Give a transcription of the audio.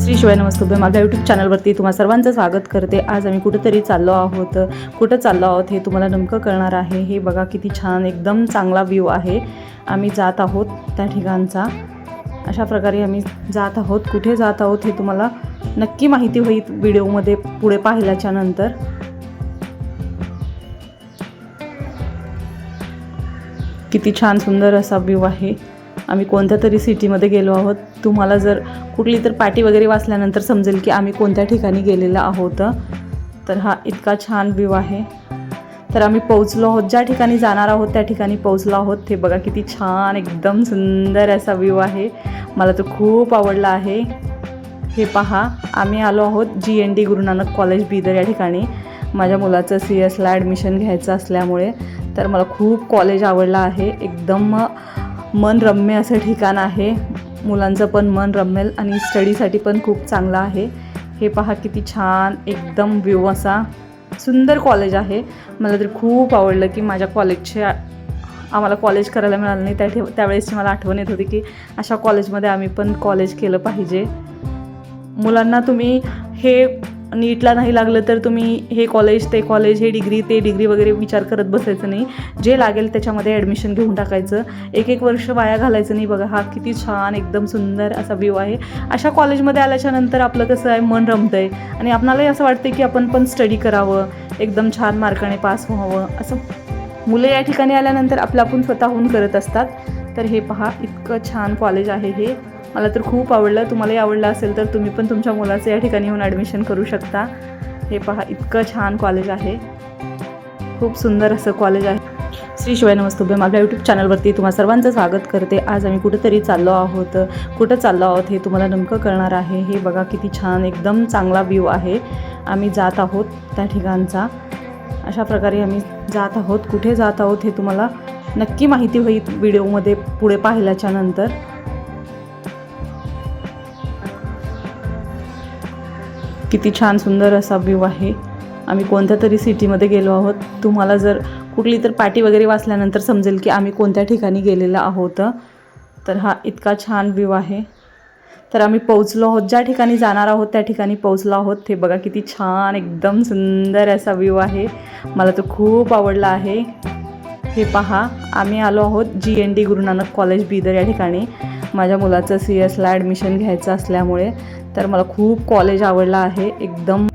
श्री शिवाय नमस्तुभे माझ्या यूट्यूब चॅनलवरती तुम्हा सर्वांचं स्वागत करते. आज आम्ही कुठेतरी चाललो आहोत. कुठं चाललो आहोत हे तुम्हाला नेमकं कळणार आहे. हे बघा किती छान एकदम चांगला व्ह्यू आहे. आम्ही जात आहोत त्या ठिकाणचा. अशा प्रकारे आम्ही जात आहोत. कुठे जात आहोत हे तुम्हाला नक्की माहिती होईल व्हिडिओमध्ये पुढे पाहिल्याच्या नंतर. किती छान सुंदर असा व्ह्यू आहे. आम्ही कोणत्या तरी सिटीमध्ये गेलो आहोत. तुम्हाला जर कुठली तर पाटी वगैरे वाचल्यानंतर समजेल की आम्ही कोणत्या ठिकाणी गेलेलो आहोत. तर हा इतका छान व्ह्यू आहे. तर आम्ही पोहोचलो आहोत. ज्या ठिकाणी जाणार आहोत त्या ठिकाणी पोहोचलो आहोत. हे बघा किती छान एकदम सुंदर असा व्ह्यू आहे. मला तो खूप आवडला आहे. हे पहा आम्ही आलो आहोत G N D Guru Nanak college Bidar या ठिकाणी. माझ्या मुलाचं सी एसला ॲडमिशन घ्यायचं असल्यामुळे. तर मला खूप कॉलेज आवडला आहे. एकदम मन रम्य असं ठिकाण आहे. मुलांचं पण मन रमेल आणि स्टडीसाठी पण खूप चांगलं आहे. हे पहा किती छान एकदम व्ह्यू असा. सुंदर कॉलेज आहे. मला तर खूप आवडलं की माझ्या कॉलेजचे आम्हाला कॉलेज करायला मिळालं नाही. त्या ठेव त्यावेळेसची मला आठवण येत होती की अशा कॉलेजमध्ये आम्ही पण कॉलेज केलं पाहिजे. मुलांना तुम्ही हे नीटला नाही लागलं तर तुम्ही हे कॉलेज ते कॉलेज हे डिग्री ते डिग्री वगैरे विचार करत बसायचं नाही. जे लागेल त्याच्यामध्ये ॲडमिशन घेऊन टाकायचं. एक एक वर्ष वाया घालायचं नाही बघा. हा किती छान एकदम सुंदर असा व्ह्यू आहे. अशा कॉलेजमध्ये आल्याच्यानंतर आपलं कसं आहे? मन रमतं आहे आणि आपणालाही असं वाटतं की आपण पण स्टडी करावं. एकदम छान मार्काने पास व्हावं. असं मुलं या ठिकाणी आल्यानंतर आपलं आपण स्वतःहून करत असतात. तर हे पहा इतकं छान कॉलेज आहे हे. मला तर खूप आवडलं. तुम्हालाही आवडलं असेल तर तुम्ही पण तुमच्या मुलाचं या ठिकाणी येऊन ॲडमिशन करू शकता. हे पहा इतकं छान कॉलेज आहे. खूप सुंदर असं कॉलेज आहे. श्री शिवाय नमस्तुभे माझ्या यूट्यूब चॅनलवरती तुम्हा सर्वांचं स्वागत करते. आज आम्ही कुठंतरी चाललो आहोत. कुठं चाललो आहोत हे तुम्हाला नेमकं कळणार आहे. हे बघा किती छान एकदम चांगला व्ह्यू आहे. आम्ही जात आहोत त्या ठिकाणचा. अशा प्रकारे आम्ही जात आहोत. कुठे जात आहोत हे तुम्हाला नक्की माहिती होईल व्हिडिओमध्ये पुढे पाहिल्याच्या नंतर. किती छान सुंदर असा व्ह्यू आहे. आम्ही कोणत्या तरी सिटीमध्ये गेलो आहोत. तुम्हाला जर कुठली तर पाटी वगैरे वाचल्यानंतर समजेल की आम्ही कोणत्या ठिकाणी गेलेलो आहोत. तर हा इतका छान व्ह्यू आहे. तर आम्ही पोहोचलो आहोत. ज्या ठिकाणी जाणार आहोत त्या ठिकाणी पोहोचलो आहोत. ते बघा किती छान एकदम सुंदर असा व्ह्यू आहे. मला तो खूप आवडला आहे. हे पहा आम्ही आलो आहोत G N D Guru Nanak college Bidar या ठिकाणी. माझ्या मुलाचं सी एसला ॲडमिशन घ्यायचं असल्यामुळे तर मला खूप कॉलेज आवडलं आहे. एकदम